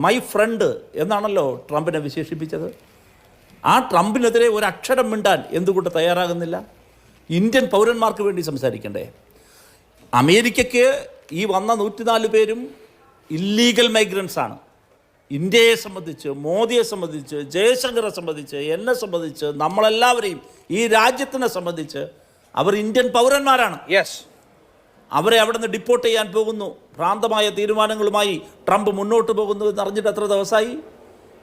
My friend എന്നാണല്ലോ ട്രംപിനെ വിശേഷിപ്പിച്ചത്. ആ ട്രംപിനെതിരെ ഒരു അക്ഷരം മിണ്ടാൻ എന്തുകൊണ്ട് തയ്യാറാകുന്നില്ല? ഇന്ത്യൻ പൗരന്മാർക്ക് വേണ്ടി സംസാരിക്കണ്ടേ? അമേരിക്കയ്ക്ക് ഈ വന്ന നൂറ്റിനാല് പേരും ഇല്ലീഗൽ മൈഗ്രൻസ് ആണ്. ഇന്ത്യയെ സംബന്ധിച്ച് മോദിയെ സംബന്ധിച്ച് ജയശങ്കറെ സംബന്ധിച്ച് എന്നെ സംബന്ധിച്ച് നമ്മളെല്ലാവരെയും ഈ രാജ്യത്തിനെ സംബന്ധിച്ച് അവർ ഇന്ത്യൻ പൗരന്മാരാണ്. യെസ് അവരെ അവിടെ നിന്ന് ഡിപ്പോർട്ട് ചെയ്യാൻ പോകുന്നു. ഭ്രാന്തമായ തീരുമാനങ്ങളുമായി ട്രംപ് മുന്നോട്ട് പോകുന്നു എന്ന് അറിഞ്ഞിട്ട് എത്ര ദിവസമായി?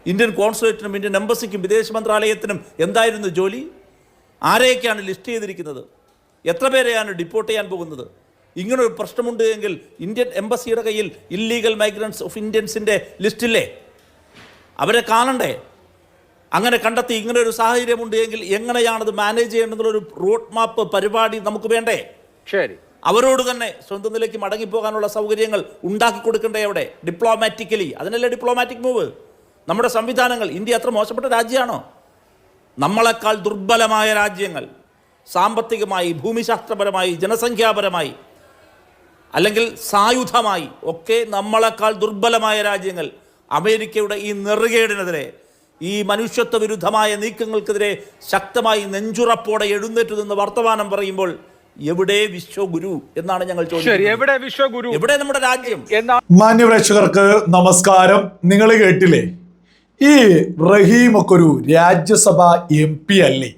ഇന്ത്യൻ കോൺസുലേറ്റിനും ഇന്ത്യൻ എംബസിക്കും വിദേശ മന്ത്രാലയത്തിനും എന്തായിരുന്നു ജോലി? ആരെയൊക്കെയാണ് ലിസ്റ്റ് ചെയ്തിരിക്കുന്നത്? എത്ര പേരെയാണ് ഡിപ്പോർട്ട് ചെയ്യാൻ പോകുന്നത്? ഇങ്ങനൊരു പ്രശ്നമുണ്ട് എങ്കിൽ ഇന്ത്യൻ എംബസിയുടെ കയ്യിൽ ഇല്ലീഗൽ മൈഗ്രൻസ് ഓഫ് ഇന്ത്യൻസിന്റെ ലിസ്റ്റില്ലേ അവരെ കാണണ്ടേ? അങ്ങനെ കണ്ടെത്തി ഇങ്ങനെ ഒരു സാഹചര്യമുണ്ട് എങ്കിൽ എങ്ങനെയാണത് മാനേജ് ചെയ്യേണ്ടതെന്നുള്ളൊരു റോഡ് മാപ്പ് പരിപാടി നമുക്ക് വേണ്ടേ? ശരി. അവരോട് തന്നെ സ്വന്തം നിലയ്ക്ക് മടങ്ങിപ്പോകാനുള്ള സൗകര്യങ്ങൾ ഉണ്ടാക്കി കൊടുക്കണ്ടേ അവിടെ? ഡിപ്ലോമാറ്റിക്കലി അതിനല്ലേ ഡിപ്ലോമാറ്റിക് മൂവ് നമ്മുടെ സംവിധാനങ്ങൾ. ഇന്ത്യ അത്ര മോശപ്പെട്ട രാജ്യമാണോ? നമ്മളെക്കാൾ ദുർബലമായ രാജ്യങ്ങൾ. സാമ്പത്തികമായി ഭൂമിശാസ്ത്രപരമായി ജനസംഖ്യാപരമായി അല്ലെങ്കിൽ സായുധമായി ഒക്കെ നമ്മളെക്കാൾ ദുർബലമായ രാജ്യങ്ങൾ. അമേരിക്കയുടെ ഈ നെറുകേടിനെതിരെ ഈ മനുഷ്യത്വ വിരുദ്ധമായ നീക്കങ്ങൾക്കെതിരെ ശക്തമായി നെഞ്ചുറപ്പോടെ എഴുന്നേറ്റ് നിന്ന് വർത്തമാനം പറയുമ്പോൾ എവിടെ വിശ്വഗുരു എന്നാണ് ഞങ്ങൾ ശരി എവിടെ വിശ്വഗുരു എവിടെ നമ്മുടെ രാജ്യം? എന്നാ മാന്യപ്രേക്ഷകർക്ക് നമസ്കാരം. നിങ്ങൾ കേട്ടില്ലേ? ഈ റഹീം ഒക്കെ ഒരു രാജ്യസഭ എം പി അല്ലേ?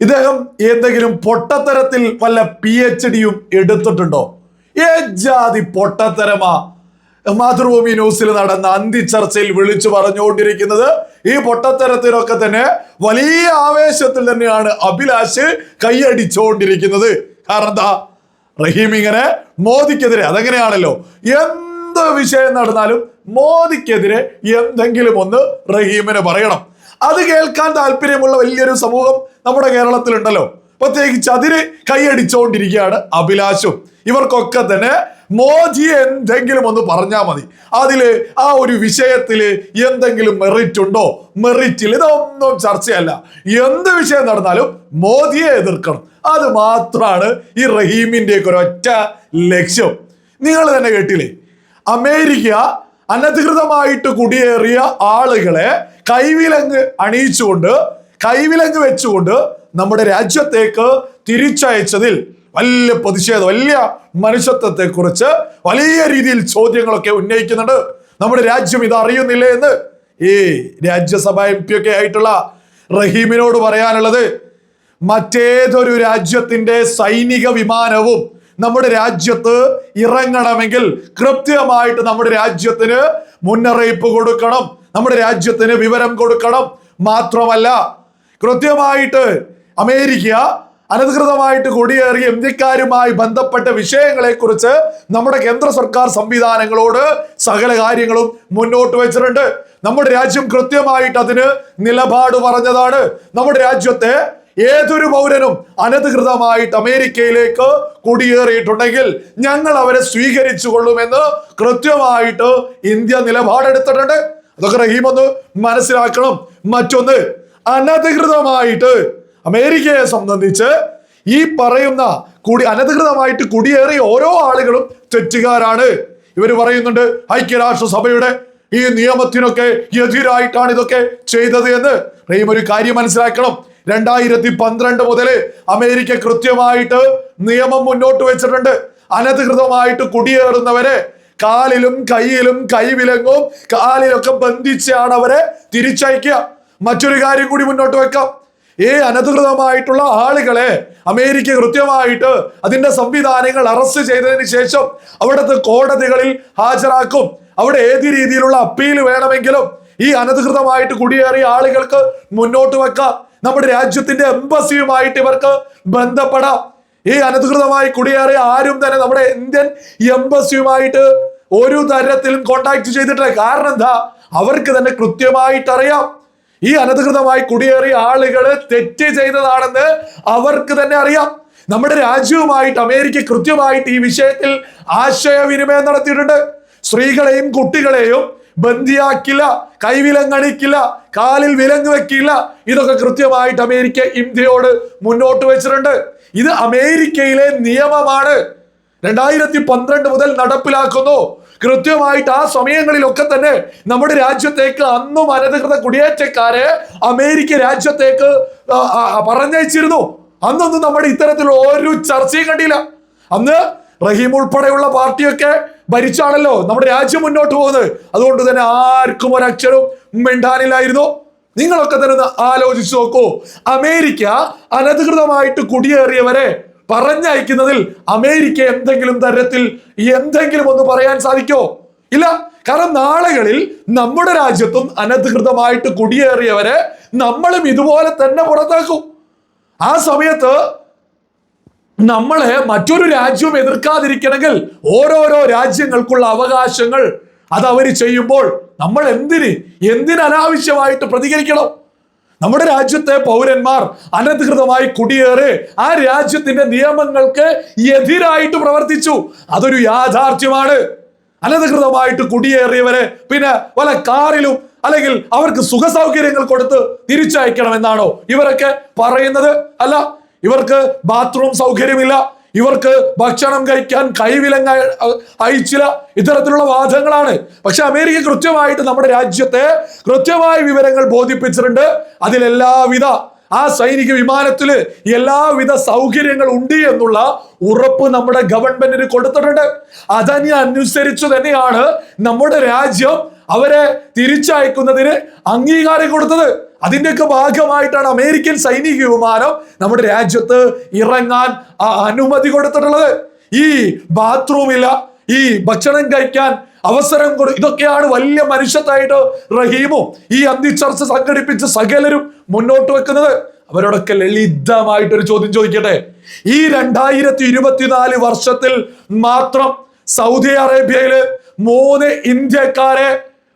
ഇദ്ദേഹം എന്തെങ്കിലും പൊട്ടത്തരത്തിൽ വല്ല പി എച്ച് ഡിയും എടുത്തിട്ടുണ്ടോ? ഏ ജാതി പൊട്ടത്തരമാ. മാതൃഭൂമി ന്യൂസിൽ നടന്ന അന്തി ചർച്ചയിൽ വിളിച്ചു പറഞ്ഞുകൊണ്ടിരിക്കുന്നത് ഈ പൊട്ടത്തരത്തിനൊക്കെ തന്നെ വലിയ ആവേശത്തിൽ തന്നെയാണ് അഭിലാഷ് കൈയടിച്ചുകൊണ്ടിരിക്കുന്നത് കാരണം എന്താ? റഹീം ഇങ്ങനെ മോദിക്കെതിരെ അതെങ്ങനെയാണല്ലോ? എന്ത് വിഷയം നടന്നാലും മോദിക്കെതിരെ എന്തെങ്കിലും ഒന്ന് റഹീമിനെ പറയണം. അത് കേൾക്കാൻ താല്പര്യമുള്ള വലിയൊരു സമൂഹം നമ്മുടെ കേരളത്തിലുണ്ടല്ലോ. പ്രത്യേകിച്ച് അതിന് കൈയടിച്ചുകൊണ്ടിരിക്കുകയാണ് അഭിലാഷും. ഇവർക്കൊക്കെ തന്നെ മോദി എന്തെങ്കിലും ഒന്ന് പറഞ്ഞാൽ മതി. അതിൽ ആ ഒരു വിഷയത്തിൽ എന്തെങ്കിലും മെറിറ്റ് ഉണ്ടോ? മെറിറ്റിൽ ഇതൊന്നും ചർച്ചയല്ല. എന്ത് വിഷയം നടന്നാലും മോദിയെ എതിർക്കണം. അത് മാത്രമാണ് ഈ റഹീമിന്റെ ഒക്കെ ഒരൊറ്റ ലക്ഷ്യം. നിങ്ങൾ തന്നെ കേട്ടില്ലേ? അമേരിക്ക അനധികൃതമായിട്ട് കുടിയേറിയ ആളുകളെ കൈവിലങ്ങ് അണിയിച്ചുകൊണ്ട് കൈവിലങ്ങ് വെച്ചുകൊണ്ട് നമ്മുടെ രാജ്യത്തേക്ക് തിരിച്ചയച്ചതിൽ വലിയ പ്രതിഷേധം വലിയ മനുഷ്യത്വത്തെ കുറിച്ച് വലിയ രീതിയിൽ ചോദ്യങ്ങളൊക്കെ ഉന്നയിക്കുന്നുണ്ട്. നമ്മുടെ രാജ്യം ഇത് അറിയുന്നില്ലേ എന്ന്? ഈ രാജ്യസഭ എം പി ഒക്കെ ആയിട്ടുള്ള റഹീമിനോട് പറയാനുള്ളത് മറ്റേതൊരു രാജ്യത്തിന്റെ സൈനിക വിമാനവും നമ്മുടെ രാജ്യത്ത് ഇറങ്ങണമെങ്കിൽ കൃത്യമായിട്ട് നമ്മുടെ രാജ്യത്തിന് മുന്നറിയിപ്പ് കൊടുക്കണം നമ്മുടെ രാജ്യത്തിന് വിവരം കൊടുക്കണം. മാത്രമല്ല കൃത്യമായിട്ട് അമേരിക്ക അനധികൃതമായിട്ട് കൊടിയേറിയ ഇന്ത്യക്കാരുമായി ബന്ധപ്പെട്ട വിഷയങ്ങളെ കുറിച്ച് നമ്മുടെ കേന്ദ്ര സർക്കാർ സംവിധാനങ്ങളോട് സകല കാര്യങ്ങളും മുന്നോട്ട് വെച്ചിട്ടുണ്ട്. നമ്മുടെ രാജ്യം കൃത്യമായിട്ട് അതിന് നിലപാട് പറഞ്ഞതാണ്. നമ്മുടെ രാജ്യത്തെ ഏതൊരു പൗരനും അനധികൃതമായിട്ട് അമേരിക്കയിലേക്ക് കുടിയേറിയിട്ടുണ്ടെങ്കിൽ ഞങ്ങൾ അവരെ സ്വീകരിച്ചു കൊള്ളുമെന്ന് കൃത്യമായിട്ട് ഇന്ത്യ നിലപാടെടുത്തിട്ടുണ്ട്. അതൊക്കെ റഹീം ഒന്ന് മനസ്സിലാക്കണം. മറ്റൊന്ന് അനധികൃതമായിട്ട് അമേരിക്കയെ സംബന്ധിച്ച് ഈ പറയുന്ന കുടി അനധികൃതമായിട്ട് കുടിയേറിയ ഓരോ ആളുകളും തെറ്റുകാരാണ്. ഇവർ പറയുന്നുണ്ട് ഐക്യരാഷ്ട്രസഭയുടെ ഈ നിയമത്തിനൊക്കെ എതിരായിട്ടാണ് ഇതൊക്കെ ചെയ്തത് എന്ന്. റെയിം ഒരു കാര്യം മനസ്സിലാക്കണം. രണ്ടായിരത്തി പന്ത്രണ്ട് മുതൽ അമേരിക്ക കൃത്യമായിട്ട് നിയമം മുന്നോട്ട് വെച്ചിട്ടുണ്ട്. അനധികൃതമായിട്ട് കുടിയേറുന്നവരെ കാലിലും കയ്യിലും കൈവിലങ്ങും കാലിലൊക്കെ ബന്ധിച്ചാണ് അവരെ തിരിച്ചയക്കുക. മറ്റൊരു കാര്യം കൂടി മുന്നോട്ട് വെക്കാം. ഈ അനധികൃതമായിട്ടുള്ള ആളുകളെ അമേരിക്ക കൃത്യമായിട്ട് അതിന്റെ സംവിധാനങ്ങൾ അറസ്റ്റ് ചെയ്തതിന് ശേഷം അവിടുത്തെ കോടതികളിൽ ഹാജരാക്കും. അവിടെ ഏത് രീതിയിലുള്ള അപ്പീൽ വേണമെങ്കിലും ഈ അനധികൃതമായിട്ട് കുടിയേറിയ ആളുകൾക്ക് മുന്നോട്ട് വെക്കാം. നമ്മുടെ രാജ്യത്തിന്റെ എംബസിയുമായിട്ട് ഇവർക്ക് ബന്ധപ്പെടാം. ഈ അനധികൃതമായി കുടിയേറിയ ആരും തന്നെ നമ്മുടെ ഇന്ത്യൻ എംബസിയുമായിട്ട് ഒരു തരത്തിലും കോണ്ടാക്ട് ചെയ്തിട്ടില്ല. കാരണം എന്താ? അവർക്ക് തന്നെ കൃത്യമായിട്ട് അറിയാം ഈ അനധികൃതമായി കുടിയേറിയ ആളുകൾ തെറ്റ് ചെയ്തതാണെന്ന് അവർക്ക് തന്നെ അറിയാം. നമ്മുടെ രാജ്യവുമായിട്ട് അമേരിക്ക കൃത്യമായിട്ട് ഈ വിഷയത്തിൽ ആശയവിനിമയം നടത്തിയിട്ടുണ്ട്. സ്ത്രീകളെയും കുട്ടികളെയും ബന്ദിയാക്കില്ല കൈവിലങ്ങണിക്കില്ല കാലിൽ വിലങ്ങ് വെക്കില്ല. ഇതൊക്കെ കൃത്യമായിട്ട് അമേരിക്ക ഇന്ത്യയോട് മുന്നോട്ട് വെച്ചിട്ടുണ്ട്. ഇത് അമേരിക്കയിലെ നിയമമാണ്. രണ്ടായിരത്തി പന്ത്രണ്ട് മുതൽ നടപ്പിലാക്കുന്നു. കൃത്യമായിട്ട് ആ സമയങ്ങളിലൊക്കെ തന്നെ നമ്മുടെ രാജ്യത്തേക്ക് അന്നും അനധികൃത കുടിയേറ്റക്കാരെ അമേരിക്ക രാജ്യത്തേക്ക് പറഞ്ഞയച്ചിരുന്നു. അന്നൊന്നും നമ്മുടെ ഇത്തരത്തിലുള്ള ഒരു ചർച്ചയും കണ്ടില്ല. അന്ന് റഹീം ഉൾപ്പെടെയുള്ള പാർട്ടിയൊക്കെ ഭരിച്ചാണല്ലോ നമ്മുടെ രാജ്യം മുന്നോട്ട് പോകുന്നത്. അതുകൊണ്ട് തന്നെ ആർക്കും ഒരക്ഷരവും മിണ്ടാനില്ലായിരുന്നു. നിങ്ങളൊക്കെ തന്നെ ഒന്ന് ആലോചിച്ച് നോക്കൂ. അമേരിക്ക അനധികൃതമായിട്ട് കുടിയേറിയവരെ പറഞ്ഞയക്കുന്നതിൽ അമേരിക്ക എന്തെങ്കിലും തരത്തിൽ എന്തെങ്കിലും ഒന്ന് പറയാൻ സാധിക്കോ? ഇല്ല. കാരണം നാളുകളിൽ നമ്മുടെ രാജ്യത്തും അനധികൃതമായിട്ട് കുടിയേറിയവരെ നമ്മളും ഇതുപോലെ തന്നെ പുറത്താക്കും. ആ സമയത്ത് നമ്മളെ മറ്റൊരു രാജ്യവും എതിർക്കാതിരിക്കണമെങ്കിൽ ഓരോരോ രാജ്യങ്ങൾക്കുള്ള അവകാശങ്ങൾ അത് അവർ ചെയ്യുമ്പോൾ നമ്മൾ എന്തിന് എന്തിനനാവശ്യമായിട്ട് പ്രതികരിക്കണം? നമ്മുടെ രാജ്യത്തെ പൗരന്മാർ അനധികൃതമായി കുടിയേറി ആ രാജ്യത്തിന്റെ നിയമങ്ങൾക്ക് എതിരായിട്ട് പ്രവർത്തിച്ചു. അതൊരു യാഥാർത്ഥ്യമാണ്. അനധികൃതമായിട്ട് കുടിയേറിയവരെ പിന്നെ വല്ല കാറിലും അല്ലെങ്കിൽ അവർക്ക് സുഖ സൗകര്യങ്ങൾ കൊടുത്ത് തിരിച്ചയക്കണമെന്നാണോ ഇവരൊക്കെ പറയുന്നത്? അല്ല ഇവർക്ക് ബാത്റൂം സൗകര്യമില്ല. ഇവർക്ക് ഭക്ഷണം കഴിക്കാൻ കൈവിലങ്ങ അയച്ചില്ല ഇത്തരത്തിലുള്ള വാദങ്ങളാണ്. പക്ഷെ അമേരിക്ക കൃത്യമായിട്ട് നമ്മുടെ രാജ്യത്തെ കൃത്യമായ വിവരങ്ങൾ ബോധിപ്പിച്ചിട്ടുണ്ട്. അതിലെല്ലാവിധ ആ സൈനിക വിമാനത്തിൽ എല്ലാവിധ സൗകര്യങ്ങൾ ഉണ്ട് എന്നുള്ള ഉറപ്പ് നമ്മുടെ ഗവൺമെന്റിന് കൊടുത്തിട്ടുണ്ട്. അതന്നെ അനുസരിച്ച് തന്നെയാണ് നമ്മുടെ രാജ്യം അവരെ തിരിച്ചയക്കുന്നതിന് അംഗീകാരം കൊടുത്തത്. അതിന്റെയൊക്കെ ഭാഗമായിട്ടാണ് അമേരിക്കൻ സൈനിക വിമാനം നമ്മുടെ രാജ്യത്ത് ഇറങ്ങാൻ അനുമതി കൊടുത്തിട്ടുള്ളത്. ഈ ബാത്റൂമില്ല ഈ ഭക്ഷണം കഴിക്കാൻ അവസരം കൊടു ഇതൊക്കെയാണ് വലിയ മനുഷ്യത്തായിട്ട് റഹീമും ഈ അന്തിച്ചർച്ച സംഘടിപ്പിച്ച് സകലരും മുന്നോട്ട് വെക്കുന്നത്. അവരോടൊക്കെ ലളിതമായിട്ടൊരു ചോദ്യം ചോദിക്കട്ടെ. ഈ രണ്ടായിരത്തി ഇരുപത്തിനാല് വർഷത്തിൽ മാത്രം സൗദി അറേബ്യയിൽ മൂന്ന് ഇന്ത്യക്കാരെ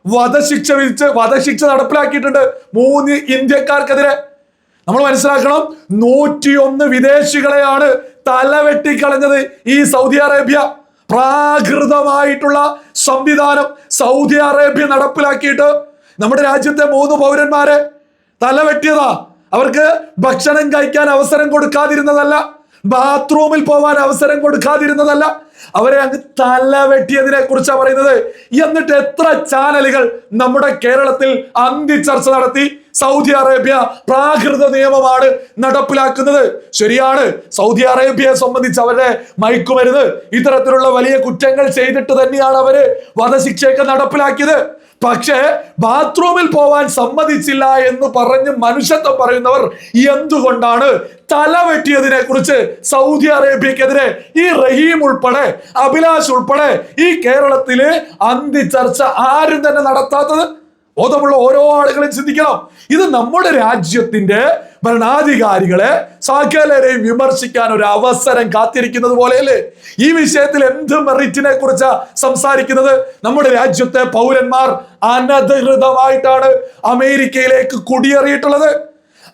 വധശിക്ഷ വിധിച്ച് വധശിക്ഷ നടപ്പിലാക്കിയിട്ടുണ്ട് മൂന്ന് ഇന്ത്യക്കാർക്കെതിരെ. നമ്മൾ മനസ്സിലാക്കണം നൂറ്റിയൊന്ന് വിദേശികളെയാണ് തലവെട്ടിക്കളഞ്ഞത് ഈ സൗദി അറേബ്യ. പ്രാകൃതമായിട്ടുള്ള സംവിധാനം സൗദി അറേബ്യ നടപ്പിലാക്കിയിട്ട് നമ്മുടെ രാജ്യത്തെ മൂന്ന് പൗരന്മാരെ തലവെട്ടിയതാ. അവർക്ക് ഭക്ഷണം കഴിക്കാൻ അവസരം കൊടുക്കാതിരുന്നതല്ല ബാത്റൂമിൽ പോവാൻ അവസരം കൊടുക്കാതിരുന്നതല്ല അവരെ അങ്ങ് തല വെട്ടിയതിനെ കുറിച്ചാണ് പറയുന്നത്. എന്നിട്ട് എത്ര ചാനലുകൾ നമ്മുടെ കേരളത്തിൽ അന്തി ചർച്ച നടത്തി. സൗദി അറേബ്യ പ്രാകൃത നിയമമാണ് നടപ്പിലാക്കുന്നത്. ശരിയാണ് സൗദി അറേബ്യയെ സംബന്ധിച്ച് അവരുടെ മയക്കുമരുന്ന് ഇത്തരത്തിലുള്ള വലിയ കുറ്റങ്ങൾ ചെയ്തിട്ട് തന്നെയാണ് അവർ വധശിക്ഷയൊക്കെ നടപ്പിലാക്കിയത്. പക്ഷേ ബാത്റൂമിൽ പോവാൻ സമ്മതിച്ചില്ല എന്ന് പറഞ്ഞ് മനുഷ്യത്വം പറയുന്നവർ എന്തുകൊണ്ടാണ് തല വെട്ടിയതിനെ കുറിച്ച് സൗദി അറേബ്യക്കെതിരെ ഈ റഹീം ഉൾപ്പെടെ അഭിലാഷ് ഉൾപ്പെടെ ഈ കേരളത്തിൽ അന്തിച്ചർച്ച ആരും തന്നെ നടത്താത്തത്? ബോധമുള്ള ഓരോ ആളുകളും ചിന്തിക്കണം. ഇത് നമ്മുടെ രാജ്യത്തിന്റെ ഭരണാധികാരികളെ സകലരെയും വിമർശിക്കാൻ ഒരു അവസരം കാത്തിരിക്കുന്നത് പോലെയല്ലേ? ഈ വിഷയത്തിൽ എന്ത് മെറിറ്റിനെ കുറിച്ച് സംസാരിക്കുന്നത്? നമ്മുടെ രാജ്യത്തെ പൗരന്മാർ അനധികൃതമായിട്ടാണ് അമേരിക്കയിലേക്ക് കുടിയേറിയിട്ടുള്ളത്.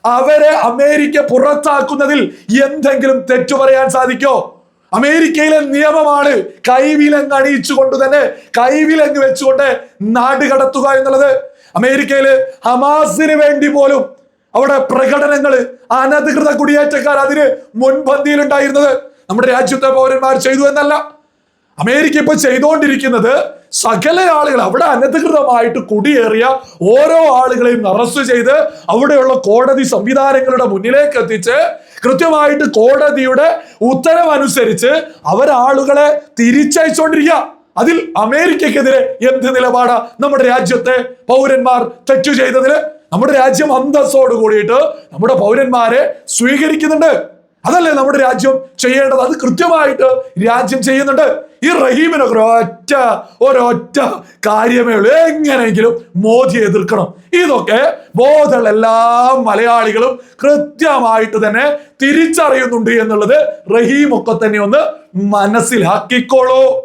അവരെ അമേരിക്ക പുറത്താക്കുന്നതിൽ എന്തെങ്കിലും തെറ്റു പറയാൻ സാധിക്കോ? അമേരിക്കയിലെ നിയമമാണ് കൈവിലങ്ങ് അണിയിച്ചുകൊണ്ട് തന്നെ കൈവിലങ്ങ് വെച്ചുകൊണ്ട് നാട് കടത്തുക എന്നുള്ളത്. അമേരിക്കയിൽ ഹമാസിന് വേണ്ടി പോലും അവിടെ പ്രകടനങ്ങൾ അനധികൃത കുടിയേറ്റക്കാർ അതിന് മുൻപന്തിയിലുണ്ടായിരുന്നത്. നമ്മുടെ രാജ്യത്തെ പൗരന്മാർ ചെയ്തു എന്നല്ല. അമേരിക്ക ഇപ്പൊ ചെയ്തുകൊണ്ടിരിക്കുന്നത് സകല ആളുകൾ അവിടെ അനധികൃതമായിട്ട് കുടിയേറിയ ഓരോ ആളുകളെയും അറസ്റ്റ് ചെയ്ത് അവിടെയുള്ള കോടതി സംവിധാനങ്ങളുടെ മുന്നിലേക്ക് എത്തിച്ച് കൃത്യമായിട്ട് കോടതിയുടെ ഉത്തരവനുസരിച്ച് അവരാളുകളെ തിരിച്ചയച്ചുകൊണ്ടിരിക്കുക അതിൽ അമേരിക്കക്കെതിരെ എന്ത് നിലപാടാ? നമ്മുടെ രാജ്യത്തെ പൗരന്മാർ തെറ്റു ചെയ്തതിൽ നമ്മുടെ രാജ്യം അന്തസ്സോട് കൂടിയിട്ട് നമ്മുടെ പൗരന്മാരെ സ്വീകരിക്കുന്നുണ്ട്. അതല്ലേ നമ്മുടെ രാജ്യം ചെയ്യേണ്ടത്? അത് കൃത്യമായിട്ട് രാജ്യം ചെയ്യുന്നുണ്ട്. ഈ റഹീമിനൊക്കെ ഒരൊറ്റ ഒരൊറ്റ കാര്യമേ ഉള്ളൂ. എങ്ങനെയെങ്കിലും മോദിയെ എതിർക്കണം. ഇതൊക്കെ ബോധമുള്ള എല്ലാ മലയാളികളും കൃത്യമായിട്ട് തന്നെ തിരിച്ചറിയുന്നുണ്ട് എന്നുള്ളത് റഹീമൊക്കെ തന്നെ ഒന്ന് മനസ്സിലാക്കിക്കോളൂ.